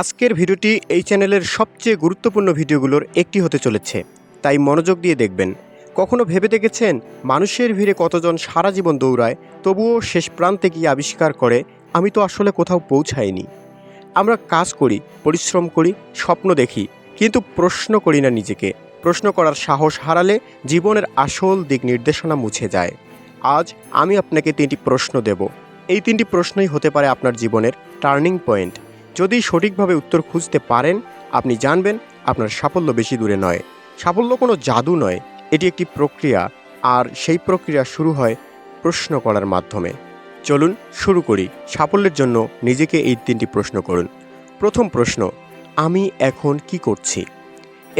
আজকের ভিডিওটি এই চ্যানেলের সবচেয়ে গুরুত্বপূর্ণ ভিডিওগুলোর একটি হতে চলেছে। তাই মনোযোগ দিয়ে দেখবেন। কখনো ভেবে দেখেছেন মানুষের ভিড়ে কতজন সারা জীবন দৌড়ায়, তবুও শেষ প্রান্তে গিয়ে আবিষ্কার করে, আমি তো আসলে কোথাও পৌঁছাইনি আমরা কাজ করি, পরিশ্রম করি, স্বপ্ন দেখি, কিন্তু প্রশ্ন করি না নিজেকে। প্রশ্ন করার সাহস হারালে জীবনের আসল দিক নির্দেশনা মুছে যায়। আজ আমি আপনাকে তিনটি প্রশ্ন দেব। এই তিনটি প্রশ্নই হতে পারে আপনার জীবনের টার্নিং পয়েন্ট। যদি সঠিকভাবে উত্তর খুঁজতে পারেন, আপনি জানবেন আপনার সাফল্য বেশি দূরে নয়। সাফল্য কোনো জাদু নয়, এটি একটি প্রক্রিয়া, আর সেই প্রক্রিয়া শুরু হয় প্রশ্ন করার মাধ্যমে। চলুন শুরু করি। সাফল্যের জন্য নিজেকে এই তিনটি প্রশ্ন করুন। প্রথম প্রশ্ন, আমি এখন কি করছি?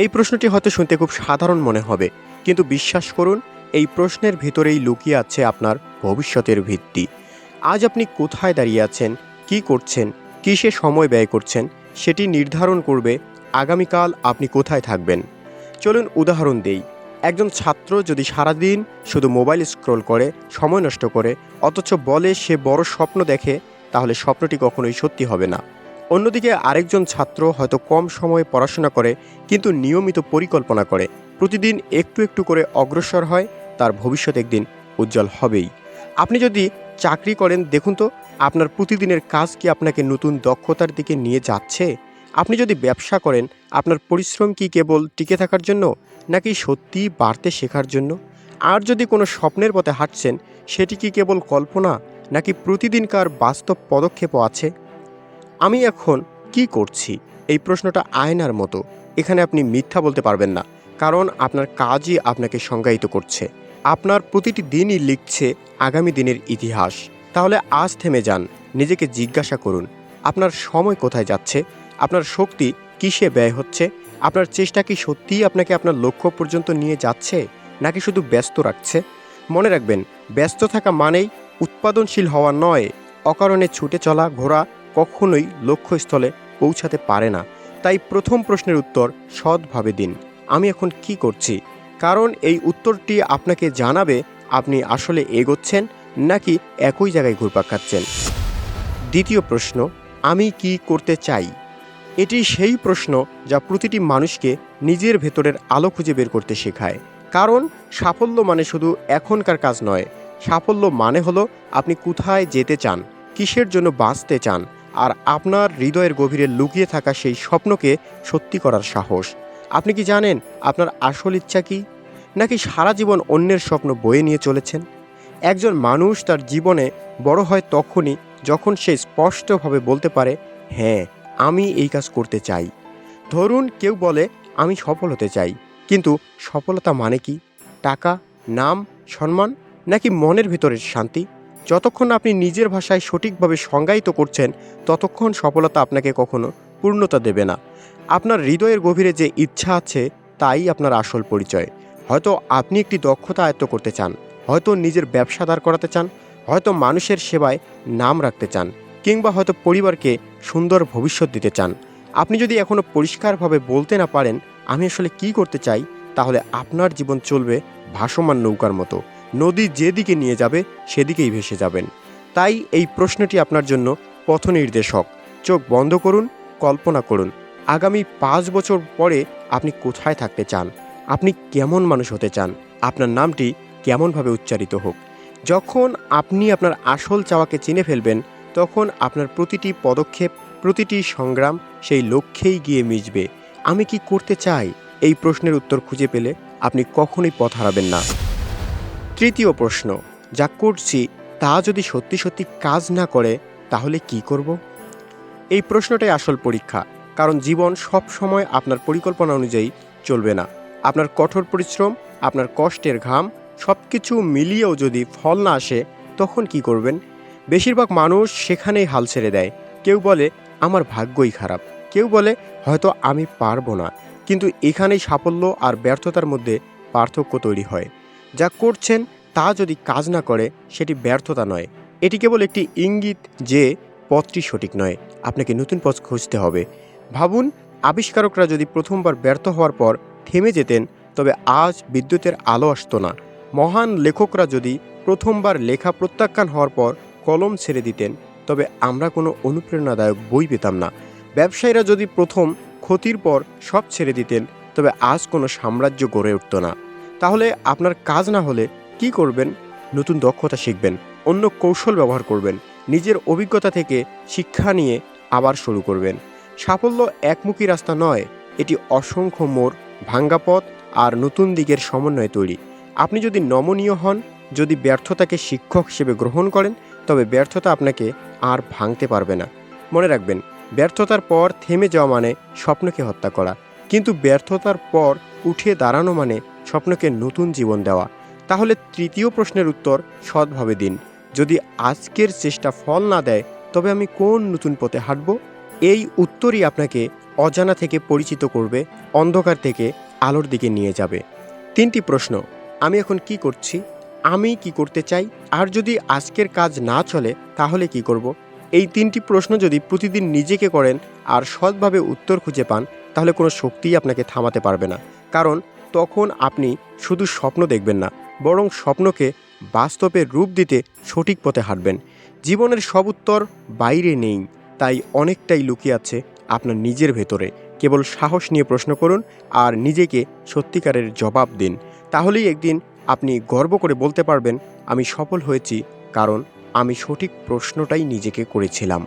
এই প্রশ্নটি হয়তো শুনতে খুব সাধারণ মনে হবে, কিন্তু বিশ্বাস করুন, এই প্রশ্নের ভিতরেই লুকিয়ে আছে আপনার ভবিষ্যতের ভিত্তি। আজ আপনি কোথায় দাঁড়িয়ে আছেন, কি করছেন কিসে সময় ব্যয় করছেন সেটি নির্ধারণ করবে আগামীকাল আপনি কোথায় থাকবেন। চলুন উদাহরণ দেই। একজন ছাত্র যদি সারাদিন শুধু মোবাইল স্ক্রল করে, সময় নষ্ট করে, অথচ বলে সে বড় স্বপ্ন দেখে, তাহলে স্বপ্নটি কখনোই সত্যি হবে না। অন্যদিকে আরেকজন ছাত্র হয়তো কম সময়ে পড়াশোনা করে, কিন্তু নিয়মিত পরিকল্পনা করে। প্রতিদিন একটু একটু করে অগ্রসর হয়, তার ভবিষ্যৎ একদিন উজ্জ্বল হবেই। আপনি যদি চাকরি করেন, দেখুন তো আপনার প্রতিদিনের কাজ কি আপনাকে নতুন দক্ষতার দিকে নিয়ে যাচ্ছে? আপনি যদি ব্যবসা করেন, আপনার পরিশ্রম কি কেবল টিকে থাকার জন্য, নাকি সত্যি বাড়তে শেখার জন্য? আর যদি কোনো স্বপ্নের পথে হাঁটছেন, সেটি কি কেবল কল্পনা, নাকি প্রতিদিনকার বাস্তব পদক্ষেপও আছে? আমি এখন কি করছি? এই প্রশ্নটা আয়নার মতো। এখানে আপনি মিথ্যা বলতে পারবেন না, কারণ আপনার কাজই আপনাকে সংজ্ঞায়িত করছে। আপনার প্রতিটি দিনই লিখছে আগামী দিনের ইতিহাস। তাহলে আজ থেমে যান। নিজেকে জিজ্ঞাসা করুন, আপনার সময় কোথায় যাচ্ছে? আপনার শক্তি কিসে ব্যয় হচ্ছে? আপনার চেষ্টা কি সত্যিই আপনাকে আপনার লক্ষ্য পর্যন্ত নিয়ে যাচ্ছে, নাকি শুধু ব্যস্ত রাখছে? মনে রাখবেন, ব্যস্ত থাকা মানেই উৎপাদনশীল হওয়া নয়, অকারণে ছুটে চলা, ঘোরা কখনোই লক্ষ্যস্থলে পৌঁছাতে পারে না। তাই প্রথম প্রশ্নের উত্তর সৎভাবে দিন। আমি এখন কি করছি? কারণ এই উত্তরটি আপনাকে জানাবে, আপনি আসলে এগোচ্ছেন নাকি একই জায়গায় ঘুরপাক খাচ্ছেন? দ্বিতীয় প্রশ্ন, আমি কি করতে চাই? এটি সেই প্রশ্ন যা প্রতিটি মানুষকে নিজের ভেতরের আলো খুঁজে বের করতে শেখায়। কারণ সাফল্য মানে শুধু এখনকার কাজ নয়, সাফল্য মানে হলো আপনি কোথায় যেতে চান, কিসের জন্য বাঁচতে চান, আর আপনার হৃদয়ের গভীরে লুকিয়ে থাকা সেই স্বপ্নকে সত্যি করার সাহস। আপনি কি জানেন আপনার আসল ইচ্ছা কি? নাকি সারা জীবন অন্যের স্বপ্ন বয়ে নিয়ে চলেছেন? একজন মানুষ তার জীবনে বড় হয় তখনই যখন সে স্পষ্টভাবে বলতে পারে হ্যাঁ আমি এই কাজ করতে চাই। ধরুন কেউ বলে, আমি সফল হতে চাই। কিন্তু সফলতা মানে কি? টাকা, নাম, সম্মান, নাকি মনের ভিতরের শান্তি? যতক্ষণ আপনি নিজের ভাষায় সঠিকভাবে সংজ্ঞায়িত করছেন, ততক্ষণ সফলতা আপনাকে কখনো পূর্ণতা দেবে না। আপনার হৃদয়ের গভীরে যে ইচ্ছা আছে, তাই আপনার আসল পরিচয়। হয়তো আপনি একটি দক্ষতা আয়ত্ত করতে চান। হয়তো নিজের ব্যবসা দাঁড় করাতে চান, হয়তো মানুষের সেবায় নাম রাখতে চান, কিংবা হয়তো পরিবারকে সুন্দর ভবিষ্যৎ দিতে চান। আপনি যদি এখনও পরিষ্কারভাবে বলতে না পারেন, আমি আসলে কি করতে চাই, তাহলে আপনার জীবন চলবে ভাসমান নৌকার মতো। নদী যেদিকে নিয়ে যাবে, সেদিকেই ভেসে যাবেন। তাই এই প্রশ্নটি আপনার জন্য পথনির্দেশক। চোখ বন্ধ করুন, কল্পনা করুন, আগামী পাঁচ বছর পরে আপনি কোথায় থাকতে চান? আপনি কেমন মানুষ হতে চান? আপনার নামটি কেমনভাবে উচ্চারিত হোক। যখন আপনি আপনার আসল চাওয়াকে চিনে ফেলবেন, তখন আপনার প্রতিটি পদক্ষেপ, প্রতিটি সংগ্রাম সেই লক্ষ্যেই গিয়ে মিশবে। আমি কি করতে চাই? এই প্রশ্নের উত্তর খুঁজে পেলে আপনি কখনোই পথ হারাবেন না। তৃতীয় প্রশ্ন, যা করছি তা যদি সত্যি সত্যি কাজ না করে, তাহলে কি করব? এই প্রশ্নটাই আসল পরীক্ষা, কারণ জীবন সব সময় আপনার পরিকল্পনা অনুযায়ী চলবে না। আপনার কঠোর পরিশ্রম, আপনার কষ্টের ঘাম সব কিছু মিলিয়েও যদি ফল না আসে, তখন কি করবেন? বেশিরভাগ মানুষ সেখানেই হাল ছেড়ে দেয়। কেউ বলে, আমার ভাগ্যই খারাপ। কেউ বলে, হয়তো আমি পারব না। কিন্তু এখানেই সাফল্য আর ব্যর্থতার মধ্যে পার্থক্য তৈরি হয়। যা করছেন, তা যদি কাজ না করে, সেটি ব্যর্থতা নয়। এটি কেবল একটি ইঙ্গিত যে, পথটি সঠিক নয়। আপনাকে নতুন পথ খুঁজতে হবে। ভাবুন, আবিষ্কারকরা যদি প্রথমবার ব্যর্থ হওয়ার পর থেমে যেতেন, তবে আজ বিদ্যুতের আলো আসতো না। মহান লেখকরা যদি প্রথমবার লেখা প্রত্যাখ্যান হওয়ার পর কলম ছেড়ে দিতেন, তবে আমরা কোনো অনুপ্রেরণাদায়ক বই পেতাম না। ব্যবসায়ীরা যদি প্রথম ক্ষতির পর সব ছেড়ে দিতেন, তবে আজ কোনো সাম্রাজ্য গড়ে উঠত না। তাহলে আপনার কাজ না হলে কি করবেন? নতুন দক্ষতা শিখবেন, অন্য কৌশল ব্যবহার করবেন, নিজের অভিজ্ঞতা থেকে শিক্ষা নিয়ে আবার শুরু করবেন। সাফল্য একমুখী রাস্তা নয়, এটি অসংখ্য মোড়, ভাঙ্গা পথ আর নতুন দিকের সমন্বয়ে তৈরি। আপনি যদি নমনীয় হন, যদি ব্যর্থতাকে শিক্ষক হিসেবে গ্রহণ করেন, তবে ব্যর্থতা আপনাকে আর ভাঙতে পারবে না। মনে রাখবেন, ব্যর্থতার পর থেমে যাওয়া মানে স্বপ্নকে হত্যা করা। কিন্তু ব্যর্থতার পর উঠে দাঁড়ানো মানে স্বপ্নকে নতুন জীবন দেওয়া। তাহলে তৃতীয় প্রশ্নের উত্তর সৎভাবে দিন। যদি আজকের চেষ্টা ফল না দেয়, তবে আমি কোন নতুন পথে হাঁটব? এই উত্তরই আপনাকে অজানা থেকে পরিচিত করবে, অন্ধকার থেকে আলোর দিকে নিয়ে যাবে। তিনটি প্রশ্ন। আমি এখন কি করছি? আমি কি করতে চাই? আর যদি আজকের কাজ না চলে, তাহলে কি করব? এই তিনটি প্রশ্ন যদি প্রতিদিন নিজেকে করেন আর সৎভাবে উত্তর খুঁজে পান, তাহলে কোনো শক্তিই আপনাকে থামাতে পারবে না। কারণ তখন আপনি শুধু স্বপ্ন দেখবেন না, বরং স্বপ্নকে বাস্তবে রূপ দিতে সঠিক পথে হাঁটবেন। জীবনের সব উত্তর বাইরে নেই, তাই অনেকটাই লুকিয়ে আছে আপনার নিজের ভেতরে। কেবল সাহস নিয়ে প্রশ্ন করুন আর নিজেকে সত্যিকারের জবাব দিন। তাহলেই একদিন আপনি গর্ব করে বলতে পারবেন, আমি সফল হয়েছি, কারণ আমি সঠিক প্রশ্নটাই নিজেকে করেছিলাম।